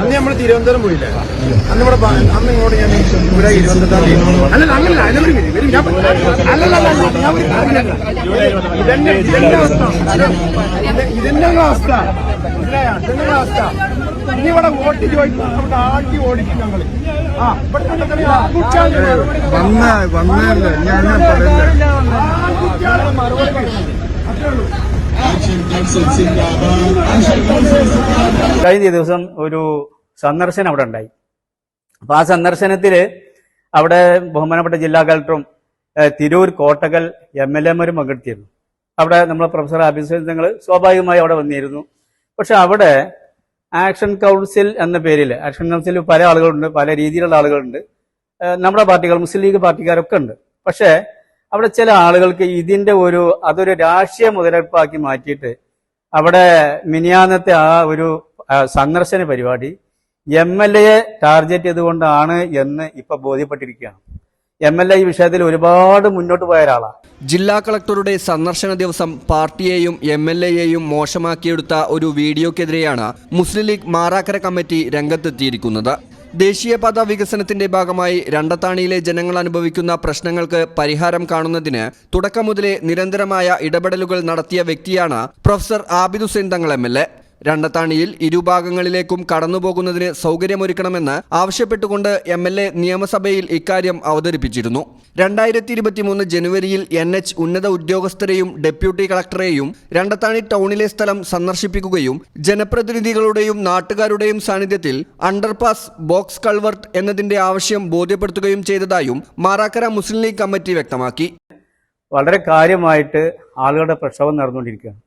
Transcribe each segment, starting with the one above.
അന്ന് നമ്മൾ തിരുവനന്തപുരം പോയില്ലേ? അന്ന് ഇവിടെ അന്ന് ഇങ്ങോട്ട് ഞാൻ ഇവിടെ ഇരുപത്തെട്ടാം തീയതി. അല്ലല്ല അങ്ങനല്ല അതിനോട്. ഇതെന്നെ ഇതെന്നെ അവസ്ഥ. ഇതെന്നെ അവസ്ഥ? ഇതെന്നെ ഇനി ഇവിടെ വോട്ട് ചോദിക്കും നമുക്ക് ആട്ടി ഓടിക്കും ഞങ്ങൾ. ആ ഇവിടെ വന്നല്ലേ ഞാൻ മറുപടി അത്രേ ഉള്ളൂ. കഴിഞ്ഞ ദിവസം ഒരു സന്ദർശനം അവിടെ ഉണ്ടായി. അപ്പൊ ആ സന്ദർശനത്തിൽ അവിടെ ബഹുമാനപ്പെട്ട ജില്ലാ കളക്ടറും തിരൂർ കോട്ടകൽ എം എൽ എമാരും പങ്കെടുത്തിരുന്നു. അവിടെ നമ്മളെ പ്രൊഫസർ ആബിസ് നിങ്ങൾ സ്വാഭാവികമായി അവിടെ വന്നിരുന്നു. പക്ഷെ അവിടെ ആക്ഷൻ കൗൺസിൽ എന്ന പേരിൽ ആക്ഷൻ കൗൺസിൽ പല ആളുകളുണ്ട് പല രീതിയിലുള്ള ആളുകളുണ്ട്. നമ്മുടെ പാർട്ടികൾ മുസ്ലിം ലീഗ് പാർട്ടിക്കാരൊക്കെ ഉണ്ട്. പക്ഷേ അവിടെ ചില ആളുകൾക്ക് ഇതിന്റെ ഒരു അതൊരു രാഷ്ട്രീയ മുതലെടുപ്പാക്കി മാറ്റിയിട്ട് അവിടെ മിനിയാന്നത്തെ ആ ഒരു സന്ദർശന പരിപാടി എം എൽ എയെ ടാർഗറ്റ് ചെയ്തുകൊണ്ടാണ് എന്ന് ഇപ്പൊ ബോധ്യപ്പെട്ടിരിക്കുകയാണ്. എം എൽ എ ഈ വിഷയത്തിൽ ഒരുപാട് മുന്നോട്ട് പോയ ഒരാളാണ്. ജില്ലാ കളക്ടറുടെ സന്ദർശന ദിവസം പാർട്ടിയെയും എം എൽ എയെയും മോശമാക്കിയെടുത്ത ഒരു വീഡിയോക്കെതിരെയാണ് മുസ്ലിം ലീഗ് മാറാക്കര കമ്മിറ്റി രംഗത്തെത്തിയിരിക്കുന്നത്. ദേശീയപാത വികസനത്തിന്റെ ഭാഗമായി രണ്ടത്താണിയിലെ ജനങ്ങൾ അനുഭവിക്കുന്ന പ്രശ്നങ്ങൾക്ക് പരിഹാരം കാണുന്നതിന് തുടക്കം മുതലേ നിരന്തരമായ ഇടപെടലുകൾ നടത്തിയ വ്യക്തിയാണ് പ്രൊഫസർ ആബിദ് ഹുസൈൻ തങ്ങൾ എം രണ്ടത്താണിയിൽ ഇരുഭാഗങ്ങളിലേക്കും കടന്നുപോകുന്നതിന് സൗകര്യമൊരുക്കണമെന്ന് ആവശ്യപ്പെട്ടുകൊണ്ട് എം എൽ എ നിയമസഭയിൽ ഇക്കാര്യം അവതരിപ്പിച്ചിരുന്നു. രണ്ടായിരത്തി ഇരുപത്തിമൂന്ന് ജനുവരിയിൽ എൻ എച്ച് ഉന്നത ഉദ്യോഗസ്ഥരെയും ഡെപ്യൂട്ടി കളക്ടറെയും രണ്ടത്താണി ടൗണിലെ സ്ഥലം സന്ദർശിപ്പിക്കുകയും ജനപ്രതിനിധികളുടെയും നാട്ടുകാരുടെയും സാന്നിധ്യത്തിൽ അണ്ടർപാസ് ബോക്സ് കൾവർട്ട് എന്നതിന്റെ ആവശ്യം ബോധ്യപ്പെടുത്തുകയും ചെയ്തതായും മാറാക്കര മുസ്ലിം ലീഗ് കമ്മിറ്റി വ്യക്തമാക്കി. വളരെ കാര്യമായിട്ട് ആളുകളുടെ പ്രക്ഷോഭം നടന്നുകൊണ്ടിരിക്കുകയാണ്.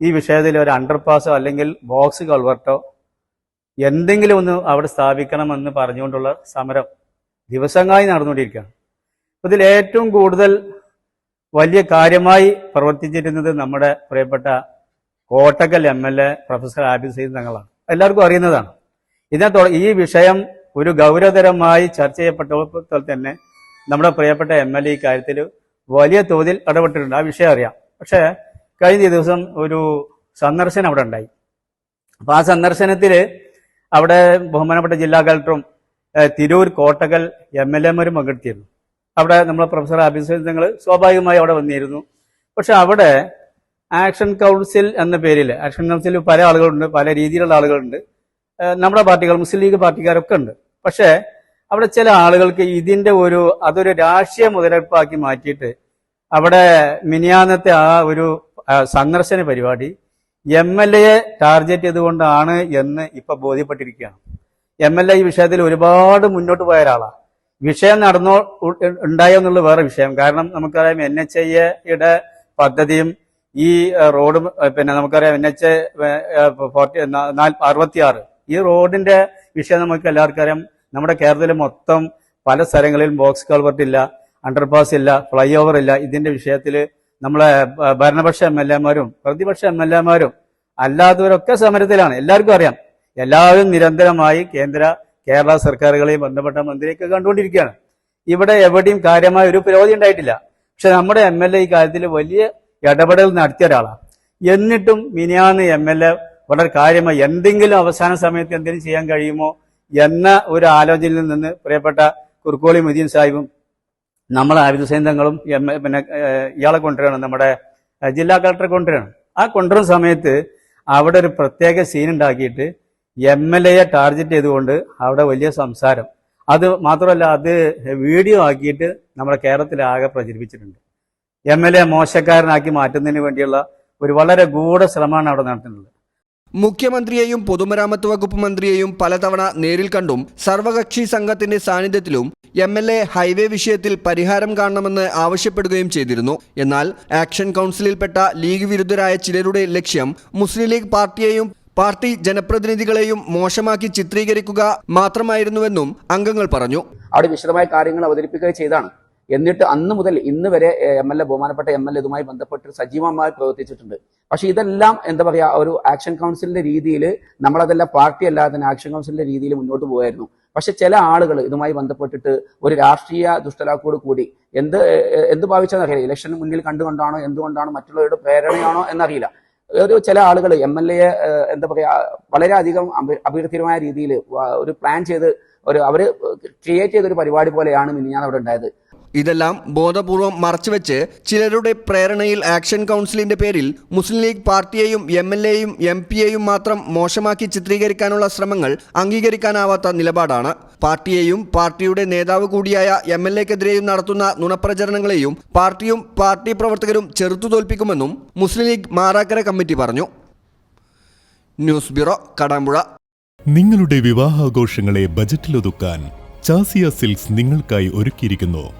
ഈ വിഷയത്തിൽ ഒരു അണ്ടർപാസോ അല്ലെങ്കിൽ ബോക്സ് കൾവർട്ടോ എന്തെങ്കിലും ഒന്ന് അവിടെ സ്ഥാപിക്കണമെന്ന് പറഞ്ഞുകൊണ്ടുള്ള സമരം ദിവസങ്ങളായി നടന്നുകൊണ്ടിരിക്കുകയാണ്. ഇതിൽ ഏറ്റവും കൂടുതൽ വലിയ കാര്യമായി പ്രവർത്തിച്ചിരുന്നത് നമ്മുടെ പ്രിയപ്പെട്ട Kottakkal M L A professor Abid Syed തങ്ങളാണ്. എല്ലാവർക്കും അറിയുന്നതാണ്. ഇതിനെ ഈ വിഷയം ഒരു ഗൗരവതരമായി ചർച്ച ചെയ്യപ്പെട്ടപ്പോൾ തന്നെ നമ്മുടെ പ്രിയപ്പെട്ട എം എൽ എ ഇക്കാര്യത്തിൽ വലിയ തോതിൽ ഇടപെട്ടിട്ടുണ്ട്. ആ വിഷയം അറിയാം. പക്ഷേ കഴിഞ്ഞ ദിവസം ഒരു സന്ദർശനം അവിടെ ഉണ്ടായി. അപ്പൊ ആ സന്ദർശനത്തിൽ അവിടെ ബഹുമാനപ്പെട്ട ജില്ലാ കളക്ടറും തിരൂർ കോട്ടകൽ എം എൽ എമാരും പങ്കെടുത്തിരുന്നു. അവിടെ നമ്മളെ പ്രൊഫസർ ആബിസ് നിങ്ങൾ സ്വാഭാവികമായി അവിടെ വന്നിരുന്നു. പക്ഷെ അവിടെ ആക്ഷൻ കൗൺസിൽ എന്ന പേരിൽ ആക്ഷൻ കൗൺസിൽ പല ആളുകളുണ്ട് പല രീതിയിലുള്ള ആളുകളുണ്ട്. നമ്മുടെ പാർട്ടികൾ മുസ്ലിം ലീഗ് പാർട്ടിക്കാരൊക്കെ ഉണ്ട്. പക്ഷേ അവിടെ ചില ആളുകൾക്ക് ഇതിന്റെ ഒരു അതൊരു രാഷ്ട്രീയ മുതലെടുപ്പാക്കി മാറ്റിയിട്ട് അവിടെ മിനിയാന്നത്തെ ആ ഒരു സന്ദർശന പരിപാടി എം എൽ എയെ ടാർഗറ്റ് ചെയ്തുകൊണ്ടാണ് എന്ന് ഇപ്പൊ ബോധ്യപ്പെട്ടിരിക്കുകയാണ്. എം എൽ എ ഈ വിഷയത്തിൽ ഒരുപാട് മുന്നോട്ട് പോയ ഒരാളാണ് വിഷയം നടന്നോ ഉണ്ടായോ എന്നുള്ള വേറെ വിഷയം. കാരണം നമുക്കറിയാം എൻ എച്ച് ഐയുടെ പദ്ധതിയും ഈ റോഡ് പിന്നെ നമുക്കറിയാം എൻ എച്ച് ഫോർട്ടി അറുപത്തിയാറ്. ഈ റോഡിന്റെ വിഷയം നമുക്ക് എല്ലാവർക്കും അറിയാം. നമ്മുടെ കേരളത്തിൽ മൊത്തം പല സ്ഥലങ്ങളിലും ബോക്സ് കൾവർട്ട് ഇല്ല അണ്ടർപാസ് ഇല്ല ഫ്ലൈ ഓവർ ഇല്ല. ഇതിന്റെ വിഷയത്തിൽ നമ്മളെ ഭരണപക്ഷ എം എൽ എമാരും പ്രതിപക്ഷ എം എൽ എമാരും അല്ലാത്തവരൊക്കെ സമരത്തിലാണ്. എല്ലാവർക്കും അറിയാം. എല്ലാവരും നിരന്തരമായി കേന്ദ്ര കേരള സർക്കാരുകളെയും ബന്ധപ്പെട്ട മന്ത്രിയൊക്കെ കണ്ടുകൊണ്ടിരിക്കുകയാണ്. ഇവിടെ എവിടെയും കാര്യമായ ഒരു പുരോഗതി ഉണ്ടായിട്ടില്ല. പക്ഷെ നമ്മുടെ എം എൽ എ ഈ കാര്യത്തിൽ വലിയ ഇടപെടൽ നടത്തിയ ഒരാളാണ്. എന്നിട്ടും മിനിയാന്ന് എം എൽ എ വളരെ കാര്യമായി എന്തെങ്കിലും അവസാന സമയത്ത് എന്തെങ്കിലും ചെയ്യാൻ കഴിയുമോ എന്ന ഒരു ആലോചനയിൽ നിന്ന് പ്രിയപ്പെട്ട കുർക്കോളി മുദീൻ സാഹിബും നമ്മൾ ആയുധ ഹുസൈൻ പിന്നെ ഇയാളെ കൊണ്ടുവരണം നമ്മുടെ ജില്ലാ കളക്ടറെ കൊണ്ടുവരണം. ആ കൊണ്ടുവരുന്ന സമയത്ത് അവിടെ ഒരു പ്രത്യേക സീൻ ഉണ്ടാക്കിയിട്ട് എം എൽ എയെ ടാർഗറ്റ് ചെയ്തുകൊണ്ട് അവിടെ വലിയ സംസാരം. അത് മാത്രമല്ല അത് വീഡിയോ ആക്കിയിട്ട് നമ്മുടെ കേരളത്തിലാകെ പ്രചരിപ്പിച്ചിട്ടുണ്ട്. എം എൽ എ മോശക്കാരനാക്കി മാറ്റുന്നതിന് വേണ്ടിയുള്ള ഒരു വളരെ ഗൂഢ ശ്രമമാണ് അവിടെ നടത്തുന്നത് മുഖ്യമന്ത്രിയെയും പൊതുമരാമത്ത് വകുപ്പ് മന്ത്രിയെയും പലതവണ നേരിൽ കണ്ടും സർവകക്ഷി സംഘത്തിന്റെ സാന്നിധ്യത്തിലും എം എൽ എ ഹൈവേ വിഷയത്തിൽ പരിഹാരം കാണണമെന്ന് ആവശ്യപ്പെടുകയും ചെയ്തിരുന്നു. എന്നാൽ ആക്ഷൻ കൗൺസിലിൽപ്പെട്ട ലീഗ് വിരുദ്ധരായ ചിലരുടെ ലക്ഷ്യം മുസ്ലിം ലീഗ് പാർട്ടിയെയും പാർട്ടി ജനപ്രതിനിധികളെയും മോശമാക്കി ചിത്രീകരിക്കുക മാത്രമായിരുന്നുവെന്നും അംഗങ്ങൾ പറഞ്ഞു. അവിടെ വിശദമായ കാര്യങ്ങൾ അവതരിപ്പിക്കുകയും ചെയ്താണ് എന്നിട്ട് അന്ന് മുതൽ ഇന്ന് വരെ എം എൽ എ ബഹുമാനപ്പെട്ട എം എൽ എ ഇതുമായി ബന്ധപ്പെട്ട് സജീവമായി പ്രവർത്തിച്ചിട്ടുണ്ട്. പക്ഷെ ഇതെല്ലാം എന്താ പറയാ ഒരു ആക്ഷൻ കൗൺസിലിന്റെ രീതിയിൽ നമ്മളതെല്ലാം പാർട്ടി അല്ലാതെ തന്നെ ആക്ഷൻ കൗൺസിലിന്റെ രീതിയിൽ മുന്നോട്ട് പോകായിരുന്നു പക്ഷെ ചില ആളുകൾ ഇതുമായി ബന്ധപ്പെട്ടിട്ട് ഒരു രാഷ്ട്രീയ ദുഷ്ടലാക്കോട് കൂടി എന്ത് എന്ത് ഭാവിച്ചെന്നറിയില്ല ഇലക്ഷൻ മുന്നിൽ കണ്ടുകൊണ്ടാണോ എന്തുകൊണ്ടാണോ മറ്റുള്ളവരുടെ പ്രേരണയാണോ എന്നറിയില്ല. ഒരു ചില ആളുകൾ എം എൽ എ എന്താ പറയാ വളരെയധികം അപ- അപകീർത്തികരമായ രീതിയിൽ ഒരു പ്ലാൻ ചെയ്ത് ഒരു അവർ ക്രിയേറ്റ് ചെയ്ത ഒരു പരിപാടി പോലെയാണ് മിനിഞ്ഞാൻ അവിടെ ഉണ്ടായത്. ഇതെല്ലാം ബോധപൂർവം മറച്ചുവെച്ച് ചിലരുടെ പ്രേരണയിൽ ആക്ഷൻ കൗൺസിലിന്റെ പേരിൽ മുസ്ലിം ലീഗ് പാർട്ടിയെയും എം എൽ എയും എം പിയെയും മാത്രം മോശമാക്കി ചിത്രീകരിക്കാനുള്ള ശ്രമങ്ങൾ അംഗീകരിക്കാനാവാത്ത നിലപാടാണ്. പാർട്ടിയെയും പാർട്ടിയുടെ നേതാവ് കൂടിയായ എം എൽ എക്കെതിരെയും നടത്തുന്ന നുണപ്രചരണങ്ങളെയും പാർട്ടിയും പാർട്ടി പ്രവർത്തകരും ചെറുത്തു തോൽപ്പിക്കുമെന്നും മുസ്ലിം ലീഗ് മാറാക്കര കമ്മിറ്റി പറഞ്ഞു. News bureau Kadampuzha. നിങ്ങളുടെ വിവാഹാഘോഷങ്ങളെ ബജറ്റിലൊതുക്കാൻ ചാസിയ സിൽക്സ് നിങ്ങൾക്കായി ഒരുക്കിയിരിക്കുന്നു.